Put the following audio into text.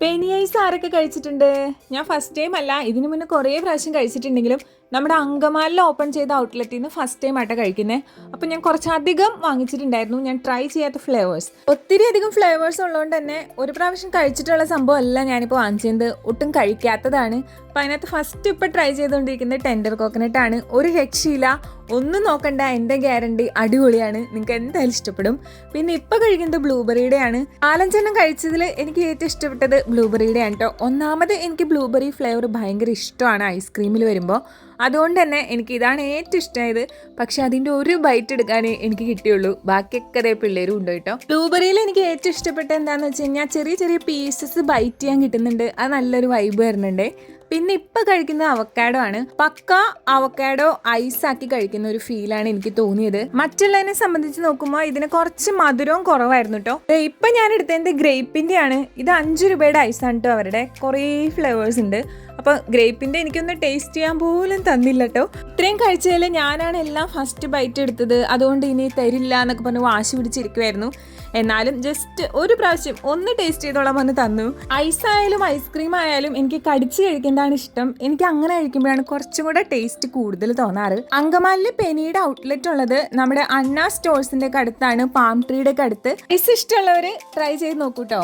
Penny ice ആരൊക്കെ കഴിച്ചിട്ടുണ്ട്? ഞാൻ ഫസ്റ്റ് ടൈം അല്ല ഇതിനു മുന്നേ കുറേ പ്രാവശ്യം കഴിച്ചിട്ടുണ്ടെങ്കിലും നമ്മുടെ അങ്കമാലിൽ ഓപ്പൺ ചെയ്ത ഔട്ട്ലെറ്റിൽ നിന്ന് ഫസ്റ്റ് ടൈം ആയിട്ട് കഴിക്കുന്നത് അപ്പോൾ ഞാൻ കുറച്ചധികം വാങ്ങിച്ചിട്ടുണ്ടായിരുന്നു. ഞാൻ ട്രൈ ചെയ്യാത്ത ഫ്ലേവേഴ്സ് ഒത്തിരി അധികം ഫ്ലേവേഴ്സ് ഉള്ളതുകൊണ്ട് തന്നെ ഒരു പ്രാവശ്യം കഴിച്ചിട്ടുള്ള സംഭവം അല്ല ഞാനിപ്പോൾ വാങ്ങിച്ചത്. ഒട്ടും കഴിക്കാത്തതാണ്. അപ്പോൾ അതിനകത്ത് ഫസ്റ്റ് ഇപ്പോൾ ട്രൈ ചെയ്തുകൊണ്ടിരിക്കുന്നത് ടെൻഡർ കോക്കനട്ട് ആണ്. ഒരു രക്ഷയില്ല. ഒന്നും നോക്കണ്ട. എന്റെ ഗ്യാരണ്ടി അടിപൊളിയാണ്. നിങ്ങൾക്ക് എന്തായാലും ഇഷ്ടപ്പെടും. പിന്നെ ഇപ്പോൾ കഴിക്കുന്നത് ബ്ലൂബെറിയുടെ ആണ്. നാലഞ്ചെണ്ണം കഴിച്ചതിൽ എനിക്ക് ഏറ്റവും ഇഷ്ടപ്പെട്ടത് ബ്ലൂബെറിയുടെ ആണ് കേട്ടോ ഒന്നാമത് എനിക്ക് ബ്ലൂബെറി ഫ്ലേവർ ഭയങ്കര ഇഷ്ടമാണ് ഐസ്ക്രീമിൽ വരുമ്പോൾ അതുകൊണ്ട് തന്നെ എനിക്ക് ഇതാണ് ഏറ്റവും ഇഷ്ടമായത്. പക്ഷെ അതിന്റെ ഒരു ബൈറ്റ് എടുക്കാനേ എനിക്ക് കിട്ടിയുള്ളൂ. ബാക്കിയൊക്കെ അതേ പിള്ളേരും ഉണ്ട് കേട്ടോ. ബ്ലൂബെറിയിൽ എനിക്ക് ഏറ്റവും ഇഷ്ടപ്പെട്ട എന്താണെന്ന് വെച്ച് കഴിഞ്ഞാൽ ചെറിയ ചെറിയ പീസസ് ബൈറ്റ് ചെയ്യാൻ കിട്ടുന്നുണ്ട്. അത് നല്ലൊരു വൈബ് വരുന്നുണ്ട്. പിന്നെ ഇപ്പൊ കഴിക്കുന്ന അവക്കാഡോ ആണ്. പക്ക അവക്കാഡോ ഐസ് ആക്കി കഴിക്കുന്ന ഒരു ഫീൽ ആണ് എനിക്ക് തോന്നിയത്. മറ്റുള്ളതിനെ സംബന്ധിച്ച് നോക്കുമ്പോൾ ഇതിന് കുറച്ച് മധുരവും കുറവായിരുന്നു കേട്ടോ ഇപ്പൊ ഞാൻ എടുത്തതിന്റെ ഗ്രേപ്പിന്റെ ആണ്. ഇത് അഞ്ച് രൂപയുടെ ഐസാണ് കേട്ടോ അവരുടെ. കുറേ ഫ്ലേവേഴ്സ് ഉണ്ട്. അപ്പൊ ഗ്രേപ്പിന്റെ എനിക്കൊന്ന് ടേസ്റ്റ് ചെയ്യാൻ പോലും തന്നില്ല കേട്ടോ ഇത്രയും കഴിച്ചതിൽ ഞാനാണ് എല്ലാം ഫസ്റ്റ് ബൈറ്റ് എടുത്തത്. അതുകൊണ്ട് ഇനി തരില്ല എന്നൊക്കെ പറഞ്ഞ് വാശി പിടിച്ചിരിക്കുമായിരുന്നു എന്നാലും ജസ്റ്റ് ഒരു പ്രാവശ്യം ഒന്ന് ടേസ്റ്റ് ചെയ്തോളാം വന്ന് തന്നു. ഐസ് ആയാലും ഐസ്ക്രീം ആയാലും എനിക്ക് കടിച്ച് കഴിക്കേണ്ടതാണ് ഇഷ്ടം? എനിക്ക് അങ്ങനെ കഴിക്കുമ്പോഴാണ് കുറച്ചും കൂടെ ടേസ്റ്റ് കൂടുതൽ തോന്നാറ്. അങ്കമാലിലെ പെനിയുടെ ഔട്ട്ലെറ്റ് ഉള്ളത് നമ്മുടെ അണ്ണ സ്റ്റോഴ്സിന്റെ അടുത്താണ് പാം ട്രീയുടെ ഒക്കെ അടുത്ത്. ഇഷ്ടമുള്ളവർ ട്രൈ ചെയ്ത് നോക്കൂട്ടോ.